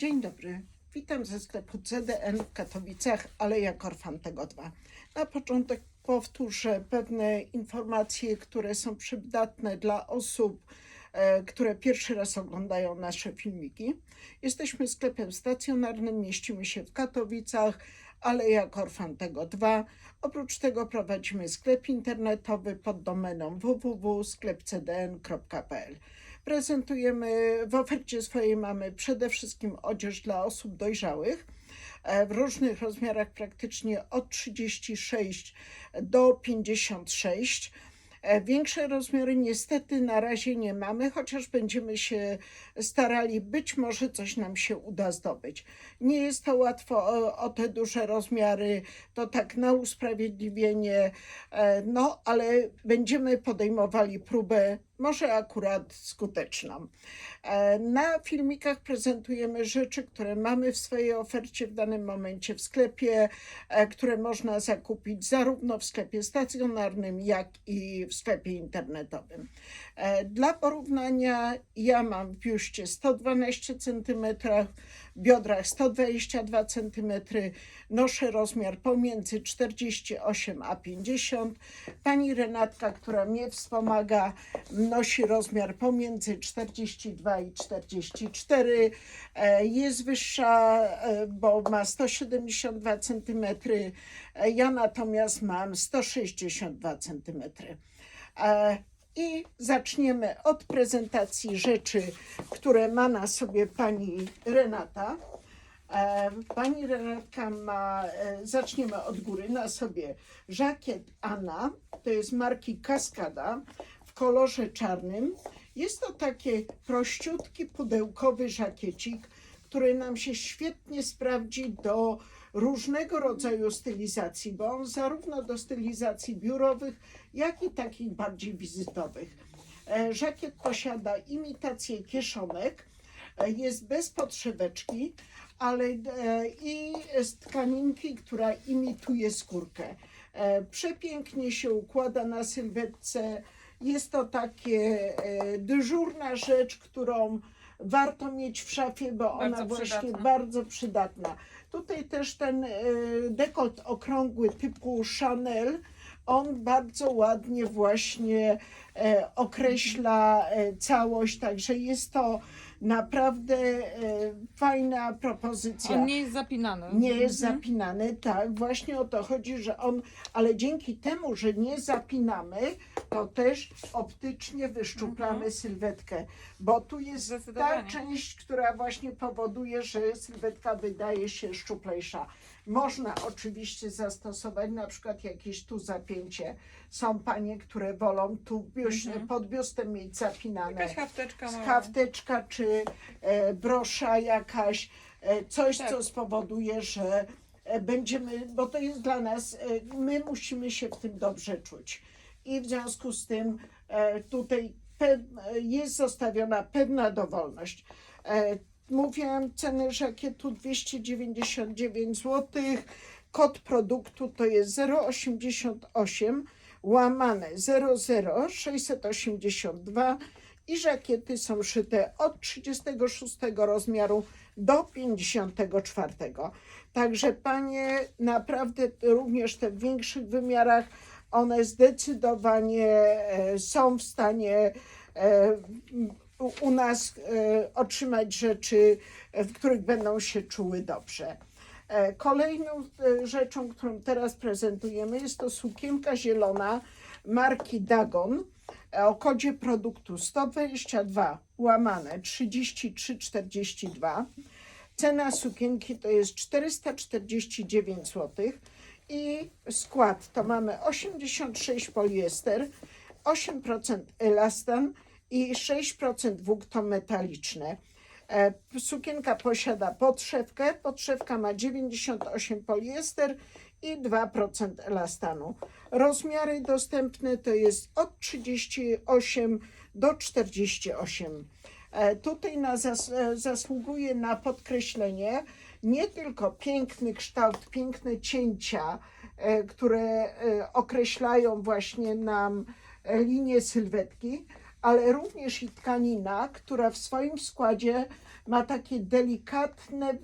Dzień dobry. Witam ze sklepu CDN w Katowicach, Aleja Korfantego 2. Na początek powtórzę pewne informacje, które są przydatne dla osób, e, które pierwszy raz oglądają nasze filmiki. Jesteśmy sklepem stacjonarnym, mieścimy się w Katowicach, Aleja Korfantego 2. Oprócz tego prowadzimy sklep internetowy pod domeną www.sklepcdn.pl. Prezentujemy w ofercie swojej mamy przede wszystkim odzież dla osób dojrzałych e, w różnych rozmiarach, praktycznie od 36 do 56. E, Większe rozmiary niestety na razie nie mamy, chociaż będziemy się starali, być może coś nam się uda zdobyć. Nie jest to łatwo o, o te duże rozmiary, to tak na usprawiedliwienie, e, no ale będziemy podejmowali próbę, może akurat skuteczną. E, Na filmikach prezentujemy rzeczy, które mamy w swojej ofercie w danym momencie w sklepie, e, które można zakupić zarówno w sklepie stacjonarnym, jak i w sklepie internetowym. E, Dla porównania ja mam w biuście 112 cm, biodrach 122 cm, noszę rozmiar pomiędzy 48 a 50. Pani Renatka, która mnie wspomaga, nosi rozmiar pomiędzy 42 i 44. E, Jest wyższa, e, bo ma 172 cm. E, Ja natomiast mam 162 cm. I zaczniemy od prezentacji rzeczy, które ma na sobie pani Renata. Pani Renatka ma, zaczniemy od góry, na sobie żakiet Anna, to jest marki Kaskada kolorze czarnym. Jest to taki prościutki, pudełkowy żakiecik, który nam się świetnie sprawdzi do różnego rodzaju stylizacji, bo on zarówno do stylizacji biurowych, jak i takich bardziej wizytowych. E, Żakiet posiada imitację kieszonek, e, jest bez podszeweczki, ale e, i z tkaninki, która imituje skórkę. Przepięknie się układa na sylwetce. Jest to takie e, dyżurna rzecz, którą warto mieć w szafie, bo ona Bardzo właśnie przydatna. bardzo przydatna. Tutaj też ten e, dekolt okrągły typu Chanel, on bardzo ładnie właśnie e, określa całość, także jest to naprawdę e, fajna propozycja. On nie jest zapinany. Nie jest Mhm. zapinany, tak, właśnie o to chodzi, że on, ale dzięki temu, że nie zapinamy, to też optycznie wyszczuplamy Mhm. sylwetkę, bo tu jest ta część, która właśnie powoduje, że sylwetka wydaje się szczuplejsza. Można oczywiście zastosować na przykład jakieś tu zapięcie. Są panie, które wolą tu biuś, Mhm. pod biustem mieć zapinane Jakaś hafteczka hafteczka czy e, brosza jakaś, e, coś, Tak. co spowoduje, że e, będziemy, bo to jest dla nas, my musimy się w tym dobrze czuć. I w związku z tym tutaj jest zostawiona pewna dowolność. Mówiłam, cenę żakietu 299 zł. Kod produktu to jest 088 łamane 00682 i żakiety są szyte od 36 rozmiaru do 54. Także panie naprawdę również te w większych wymiarach one zdecydowanie e, są w stanie e, u- nas e, otrzymać rzeczy, w których będą się czuły dobrze. Kolejną rzeczą, którą teraz prezentujemy, jest to sukienka zielona marki Dagon o kodzie produktu 122 łamane 3342. Cena sukienki to jest 449 zł i skład to mamy 86 poliester, 8% elastan i 6% włókno metaliczne. E, Sukienka posiada podszewkę. Podszewka ma 98 poliester i 2% elastanu. Rozmiary dostępne to jest od 38 do 48. E, Tutaj na zas, e, zasługuje na podkreślenie nie tylko piękny kształt, piękne cięcia, e, które określają właśnie nam linię sylwetki, ale również i tkanina, która w swoim składzie ma takie delikatne,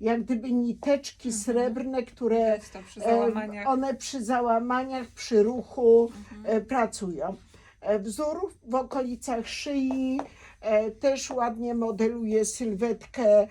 jak gdyby niteczki Mhm. srebrne, które przy e, one przy załamaniach, przy ruchu Mhm. e, pracują. E, Wzór w okolicach szyi też ładnie modeluje sylwetkę.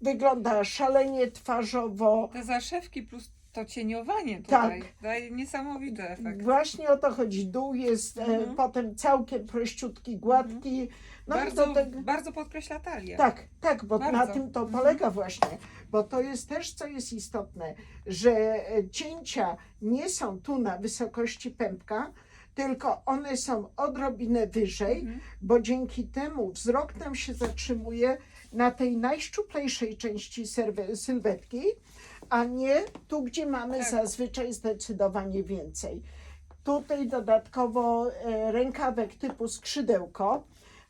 Wygląda szalenie twarzowo. Te zaszewki plus to cieniowanie Tak. tutaj daje niesamowity efekt. Właśnie o to chodzi. Dół jest Mhm. potem całkiem prościutki, gładki. No bardzo, tego. bardzo podkreśla talię. Tak, tak, bo na Bardzo. tym to Mhm. polega właśnie, bo to jest też, co jest istotne, że e, cięcia nie są tu na wysokości pępka, tylko one są odrobinę wyżej, Mhm. bo dzięki temu wzrok nam się zatrzymuje na tej najszczuplejszej części sylwetki, a nie tu, gdzie mamy Tak. zazwyczaj zdecydowanie więcej. Tutaj dodatkowo e, rękawek typu skrzydełko,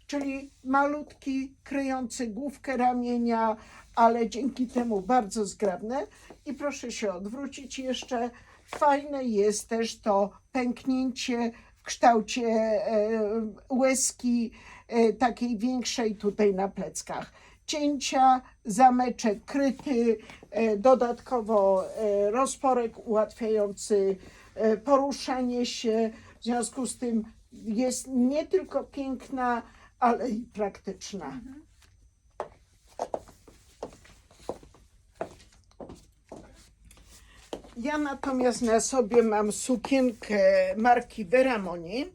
czyli malutki, kryjący główkę ramienia, ale dzięki temu bardzo zgrabne. I proszę się odwrócić jeszcze. Fajne jest też to pęknięcie w kształcie e, łezki e, takiej większej tutaj na pleckach. Cięcia, zameczek kryty, e, dodatkowo rozporek ułatwiający poruszanie się. W związku z tym jest nie tylko piękna, ale i praktyczna. Ja natomiast na sobie mam sukienkę marki Veramoni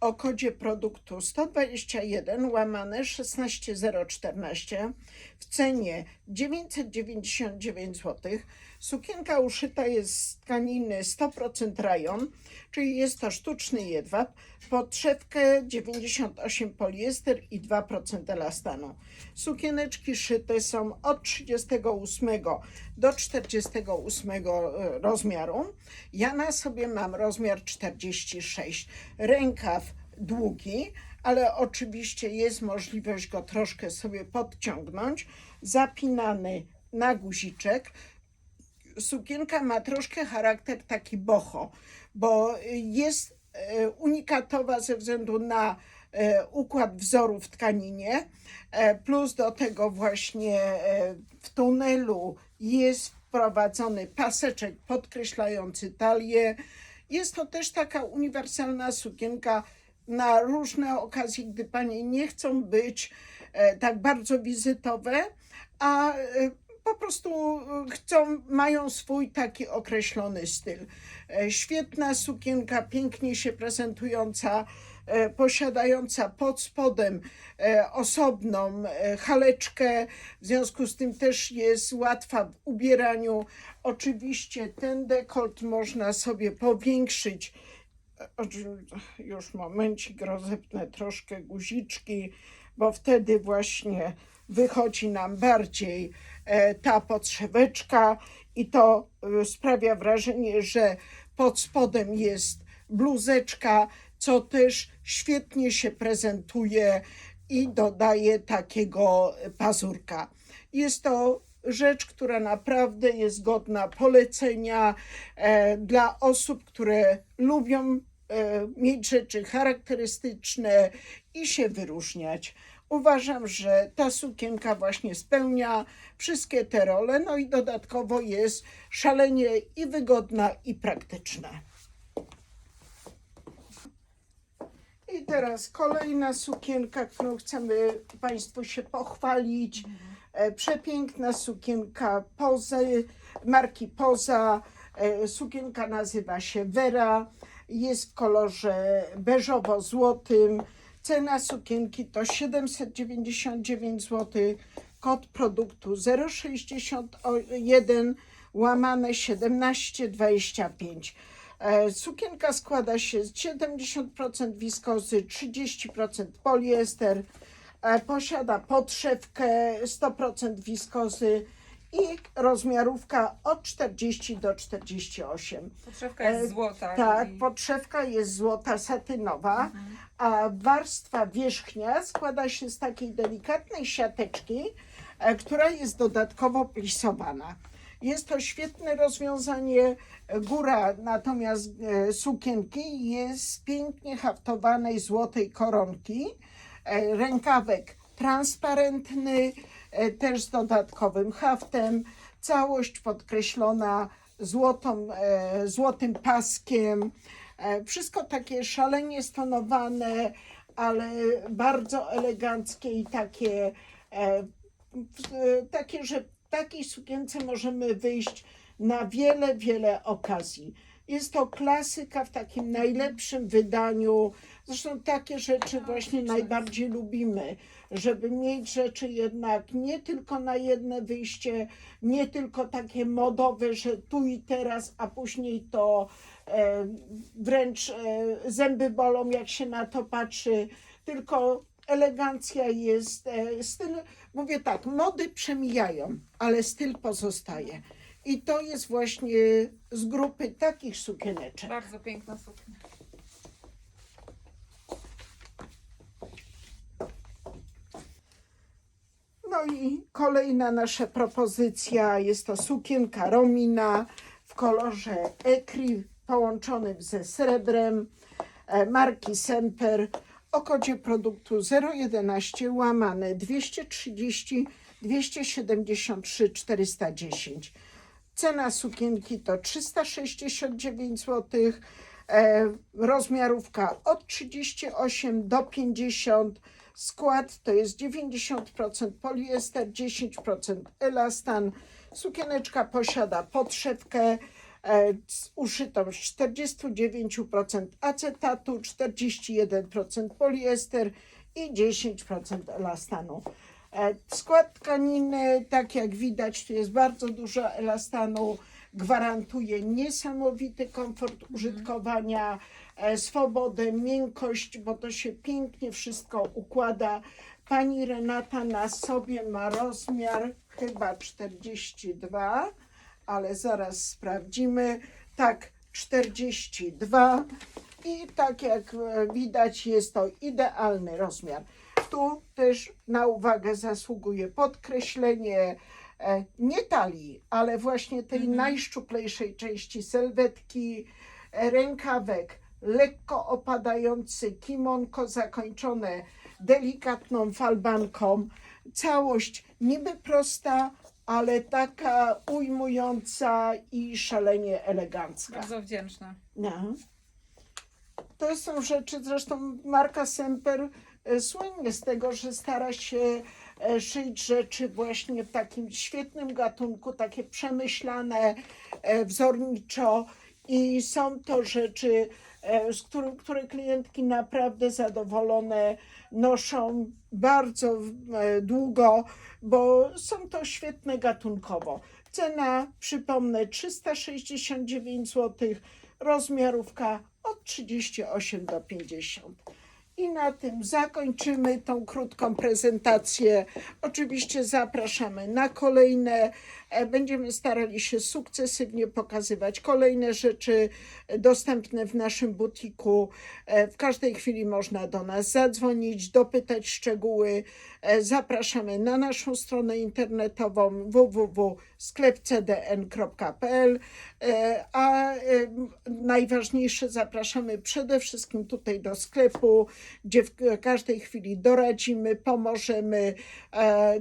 o kodzie produktu 121 łamane 16014 w cenie 999 zł. Sukienka uszyta jest z tkaniny 100% rajon, czyli jest to sztuczny jedwab, podszewkę 98 poliester i 2% elastanu. Sukieneczki szyte są od 38 do 48 rozmiaru. Ja na sobie mam rozmiar 46. Rękaw długi, ale oczywiście jest możliwość go troszkę sobie podciągnąć. Zapinany na guziczek. Sukienka ma troszkę charakter taki boho, bo jest e, unikatowa ze względu na e, układ wzoru w tkaninie, e, plus do tego właśnie w tunelu jest wprowadzony paseczek podkreślający talię. Jest to też taka uniwersalna sukienka na różne okazje, gdy panie nie chcą być tak bardzo wizytowe, a po prostu e, chcą, mają swój taki określony styl. E, Świetna sukienka, pięknie się prezentująca, e, posiadająca pod spodem e, osobną haleczkę, w związku z tym też jest łatwa w ubieraniu. Oczywiście ten dekolt można sobie powiększyć. Już momencik, rozepnę troszkę guziczki, bo wtedy właśnie wychodzi nam bardziej ta podszeweczka i to e, sprawia wrażenie, że pod spodem jest bluzeczka, co też świetnie się prezentuje i dodaje takiego pazurka. Jest to rzecz, która naprawdę jest godna polecenia e, dla osób, które lubią e, mieć rzeczy charakterystyczne i się wyróżniać. Uważam, że ta sukienka właśnie spełnia wszystkie te role, no i dodatkowo jest szalenie i wygodna, i praktyczna. I teraz kolejna sukienka, którą chcemy Państwu się pochwalić. E, Przepiękna sukienka Pozy, marki Poza. E, Sukienka nazywa się Vera. Jest w kolorze beżowo-złotym. Cena sukienki to 799 zł. Kod produktu 061 łamane 1725. E, Sukienka składa się z 70% wiskozy, 30% poliester. E, Posiada podszewkę 100% wiskozy i rozmiarówka od 40 do 48. Podszewka jest E, złota. Tak, i- podszewka jest złota satynowa, Mhm. a warstwa wierzchnia składa się z takiej delikatnej siateczki, e, która jest dodatkowo plisowana. Jest to świetne rozwiązanie. Góra natomiast e, sukienki jest z pięknie haftowanej złotej koronki. Rękawek transparentny, też z dodatkowym haftem. Całość podkreślona złotą, e, złotym paskiem. E, Wszystko takie szalenie stonowane, ale bardzo eleganckie i takie, e, e, takie, że w takiej sukience możemy wyjść na wiele, wiele okazji. Jest to klasyka w takim najlepszym wydaniu. Zresztą takie rzeczy właśnie najbardziej lubimy, żeby mieć rzeczy jednak nie tylko na jedne wyjście, nie tylko takie modowe, że tu i teraz, a później to e, wręcz e, zęby bolą, jak się na to patrzy, tylko elegancja jest, e, styl, mówię tak, mody przemijają, ale styl pozostaje. I to jest właśnie z grupy takich sukieneczek. Bardzo piękna suknia. No i kolejna nasza propozycja jest to sukienka Romina w kolorze ekri połączonym ze srebrem e, marki Semper o kodzie produktu 011 łamane 230 273 410. Cena sukienki to 369 zł. E, rozmiarówka od 38 do 50. Skład to jest 90% poliester, 10% elastan. Sukieneczka posiada podszewkę e, z uszytą z 49% acetatu, 41% poliester i 10% elastanu. E, Skład tkaniny, tak jak widać, tu jest bardzo dużo elastanu, gwarantuje niesamowity komfort użytkowania, e, swobodę, miękkość, bo to się pięknie wszystko układa. Pani Renata na sobie ma rozmiar chyba 42, ale zaraz sprawdzimy. Tak, 42. I tak jak e, widać, jest to idealny rozmiar. Tu też na uwagę zasługuje podkreślenie e, nie talii, ale właśnie tej Mhm. najszczuplejszej części sylwetki, e, rękawek lekko opadający, kimonko zakończone delikatną falbanką. Całość niby prosta, ale taka ujmująca i szalenie elegancka. Bardzo wdzięczna. No. To są rzeczy, zresztą marka Semper słynie z tego, że stara się e, szyć rzeczy właśnie w takim świetnym gatunku, takie przemyślane e, wzorniczo i są to rzeczy, e, z których, które klientki naprawdę zadowolone noszą bardzo e, długo, bo są to świetne gatunkowo. Cena, przypomnę, 369 zł, rozmiarówka od 38 do 50. I na tym zakończymy tą krótką prezentację. Oczywiście zapraszamy na kolejne. E, Będziemy starali się sukcesywnie pokazywać kolejne rzeczy dostępne w naszym butiku. E, W każdej chwili można do nas zadzwonić, dopytać szczegóły. E, Zapraszamy na naszą stronę internetową www.sklepcdn.pl. A najważniejsze zapraszamy przede wszystkim tutaj do sklepu, gdzie w każdej chwili doradzimy, pomożemy. E,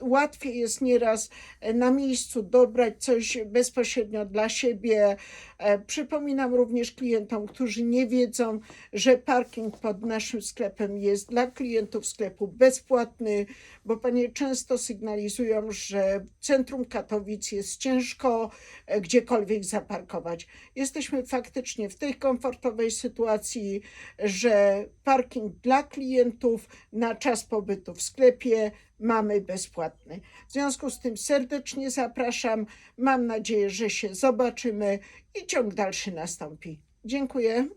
łatwiej jest nieraz na miejscu dobrać coś bezpośrednio dla siebie. E, Przypominam również klientom, którzy nie wiedzą, że parking pod naszym sklepem jest dla klientów sklepu bezpłatny, bo panie często sygnalizują, że w centrum Katowic jest ciężko e, gdziekolwiek zaparkować. Jesteśmy faktycznie w tej komfortowej sytuacji, że parking dla klientów na czas pobytu w sklepie mamy bezpłatny. W związku z tym serdecznie zapraszam. Mam nadzieję, że się zobaczymy i ciąg dalszy nastąpi. Dziękuję.